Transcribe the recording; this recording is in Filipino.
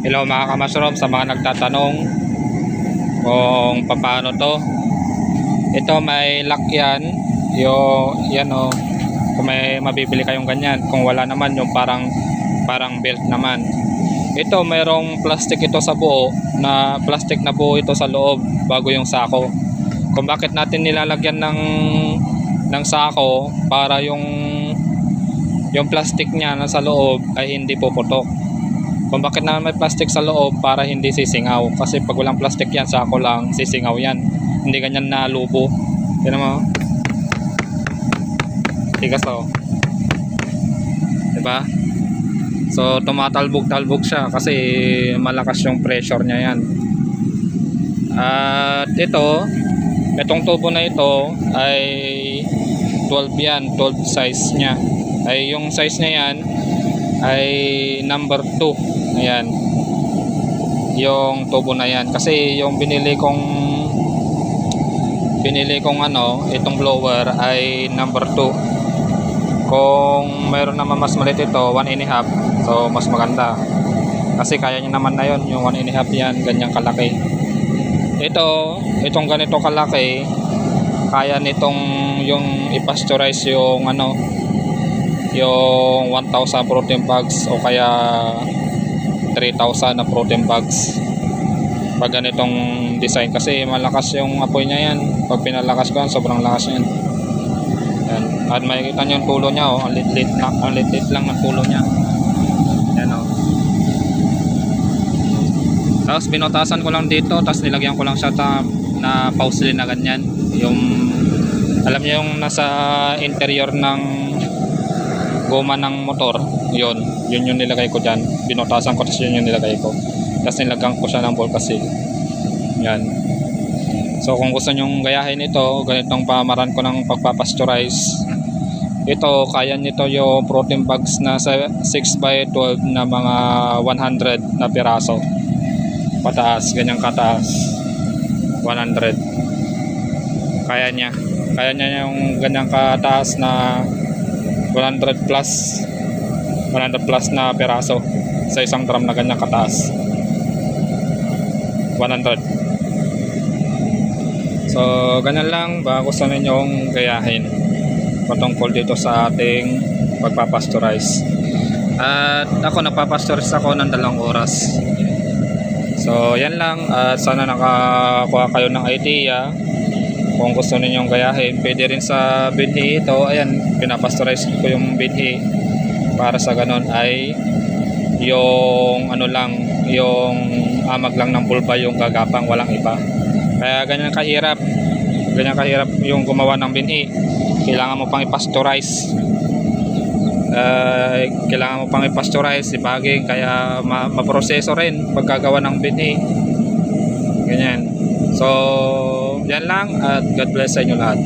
Hello mga kamasrom sa mga nagtatanong kung paano to. Ito may lock yan. Yung, yan o. Kung may mabibili kayong ganyan. Kung wala naman yung parang parang belt naman. Ito mayroong plastic ito sa buo na plastic na buo ito sa loob bago yung sako. Kung bakit natin nilalagyan ng ng sako para yung yung plastic niya na sa loob ay hindi puputok. Kung bakit naman may plastic sa loob para hindi sisingaw. Kasi pag walang plastic yan, sako lang, sisingaw yan. Hindi ganyan na lubo. Yan mo. Tigas to. Diba? So, tumatalbog-talbog siya kasi malakas yung pressure niya yan. At ito, itong tubo na ito ay 12 yan, 12 size niya. Ay yung size niya yan ay number 2. Ayan. Yung tubo na yan. Kasi yung binili kong binili kong ano, itong blower ay number 2. Kung mayroon naman mas maliit ito, 1 and a half. So, mas maganda. Kasi kaya niya naman na yon yung 1 and a half yan, ganyang kalaki. Ito, itong ganito kalaki, kaya nitong yung i-pasteurize yung ano, yung 1,000 protein bags o kaya 3,000 na protein bags. Pag ganitong design kasi malakas yung apoy niya yan. Pag pinalakas ko yan sobrang lakas yan yan. At makikita nyo yung tulo niya oh. Ang lit-lit na ang lit-lit lang ang tulo niya. Yan oh. Tapos binotasan ko lang dito tapos nilagyan ko lang siya ta, na pauslin na ganyan. Yung alam niyo yung nasa interior ng goma ng motor yun yun yung nilagay ko dyan. Binotasan ko tapos yun yung nilagay ko. Tapos nilagyan ko siya ng volcasil yan. So kung gusto nyong gayahin ito ganitong pamaran ko ng pagpapasteurize ito kaya nito yung protein bags na sa 6x12 na mga 100 na piraso. Pataas ganyang kataas. 100 kaya niya. Kaya niya yung ganyang kataas na 100 plus 100 plus na peraso sa isang drum na ganyang kataas. 100 so ganyan lang baka gusto ninyong gayahin patungkol dito sa ating pagpapasteurize at ako napapasteurize ako ng dalawang oras. So yan lang. At sana nakakuha kayo ng idea kung gusto ninyong gayahin pwede rin sa binhi ito. Ayan pinapasteurize ko yung binhi. Para sa ganon ay yung ano lang yung amag lang ng pulpa yung gagapang walang iba. Kaya ganyan kahirap ganyan kahirap yung gumawa ng binhi. Kailangan mo pang ipasteurize uh, kailangan mo pang ipasteurize ibaging kaya ma- maproseso rin pagkagawa ng binhi. Ganyan. So yan lang at God bless sa inyo lahat